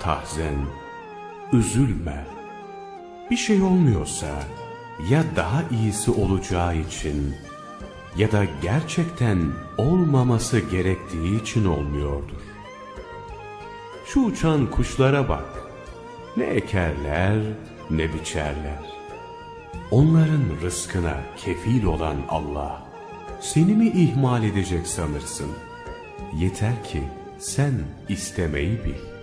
tahzen, üzülme. Bir şey olmuyorsa ya daha iyisi olacağı için ya da gerçekten olmaması gerektiği için olmuyordur. Şu uçan kuşlara bak. Ne ekerler ne biçerler. Onların rızkına kefil olan Allah seni mi ihmal edecek sanırsın? Yeter ki sen istemeyi bil.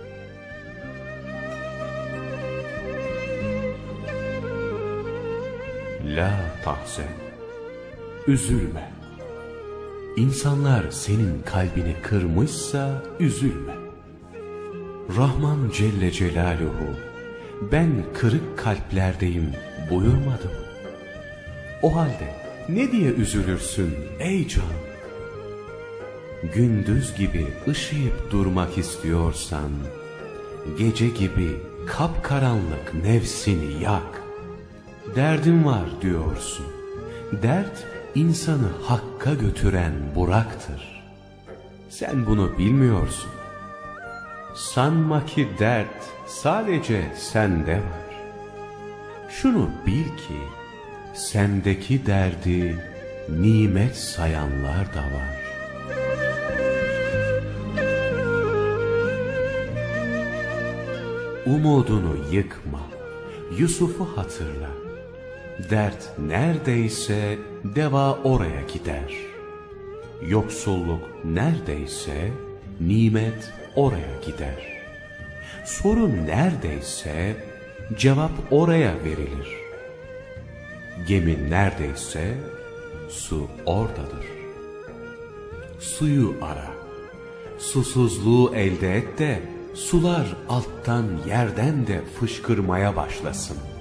La tahzen. Üzülme. İnsanlar senin kalbini kırmışsa üzülme. Rahman Celle Celaluhu ben kırık kalplerdeyim buyurmadım. O halde ne diye üzülürsün ey can? Gündüz gibi ışıyıp durmak istiyorsan, gece gibi kapkaranlık nefsini yak. Derdim var diyorsun. Dert insanı hakka götüren buraktır. Sen bunu bilmiyorsun. Sanma ki dert sadece sende var. Şunu bil ki sendeki derdi nimet sayanlar da var. Umudunu yıkma, Yusuf'u hatırla. Dert neredeyse deva oraya gider. Yoksulluk neredeyse nimet oraya gider. Sorun neredeyse cevap oraya verilir. Gemi neredeyse su oradadır. Suyu ara. Susuzluğu elde et de sular alttan yerden de fışkırmaya başlasın.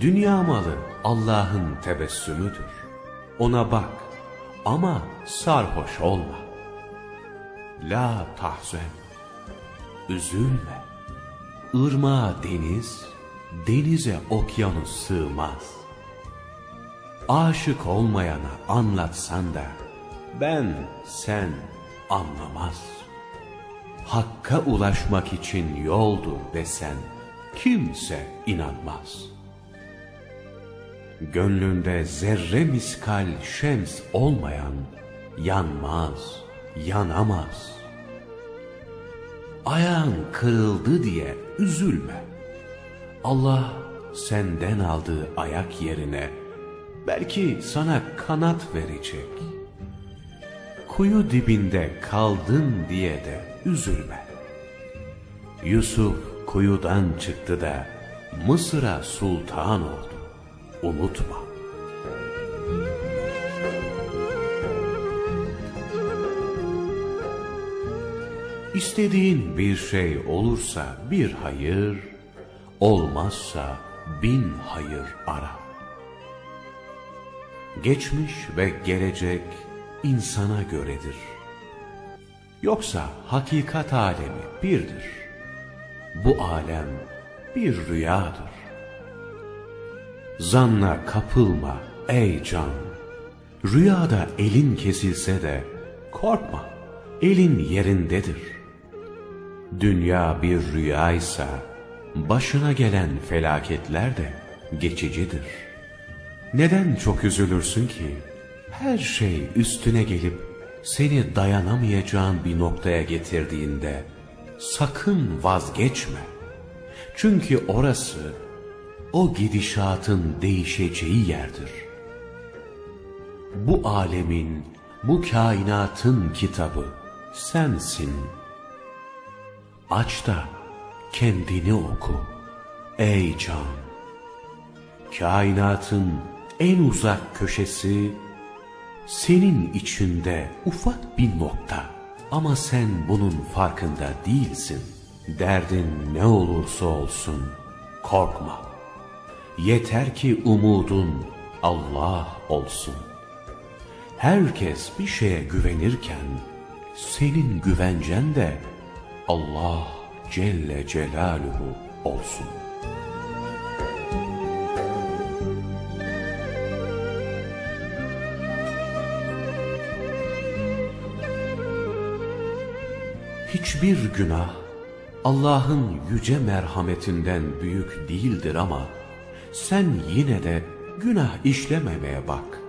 Dünya malı Allah'ın tebessümüdür. Ona bak ama sarhoş olma. La tahzen, üzülme. Irmağa deniz, denize okyanus sığmaz. Aşık olmayana anlatsan da ben sen anlamaz. Hakka ulaşmak için yoldur desen kimse inanmaz. Gönlünde zerre miskal şems olmayan yanmaz, yanamaz. Ayağın kırıldı diye üzülme. Allah senden aldığı ayak yerine belki sana kanat verecek. Kuyu dibinde kaldın diye de üzülme. Yusuf kuyudan çıktı da Mısır'a sultan oldu. Unutma. İstediğin bir şey olursa bir hayır, olmazsa bin hayır ara. Geçmiş ve gelecek insana göredir. Yoksa hakikat alemi birdir. Bu alem bir rüyadır. Zanna kapılma ey can. Rüyada elin kesilse de korkma, elin yerindedir. Dünya bir rüyaysa başına gelen felaketler de geçicidir. Neden çok üzülürsün ki? Her şey üstüne gelip seni dayanamayacağın bir noktaya getirdiğinde sakın vazgeçme. Çünkü orası o gidişatın değişeceği yerdir. Bu alemin, bu kainatın kitabı sensin. Aç da kendini oku ey can. Kainatın en uzak köşesi senin içinde ufak bir nokta. Ama sen bunun farkında değilsin. Derdin ne olursa olsun korkma. Yeter ki umudun Allah olsun. Herkes bir şeye güvenirken senin güvencen de Allah Celle Celaluhu olsun. Hiçbir günah Allah'ın yüce merhametinden büyük değildir ama sen yine de günah işlememeye bak.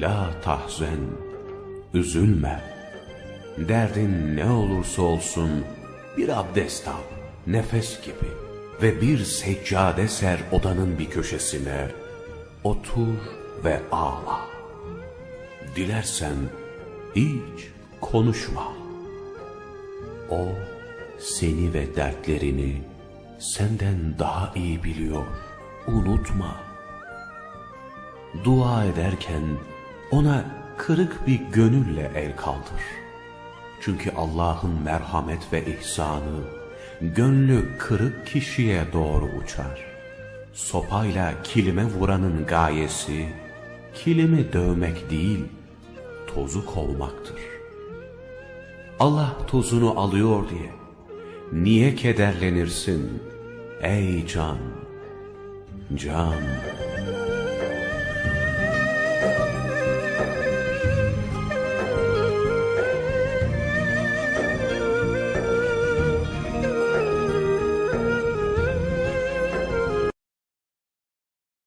La tahzen, üzülme. Derdin ne olursa olsun bir abdest al, nefes gibi ve bir seccade ser odanın bir köşesine, otur ve ağla. Dilersen hiç konuşma. O seni ve dertlerini senden daha iyi biliyor. Unutma. Dua ederken ona kırık bir gönülle el kaldır. Çünkü Allah'ın merhamet ve ihsanı gönlü kırık kişiye doğru uçar. Sopayla kilime vuranın gayesi kilimi dövmek değil, tozu kovmaktır. Allah tozunu alıyor diye niye kederlenirsin ey can? Can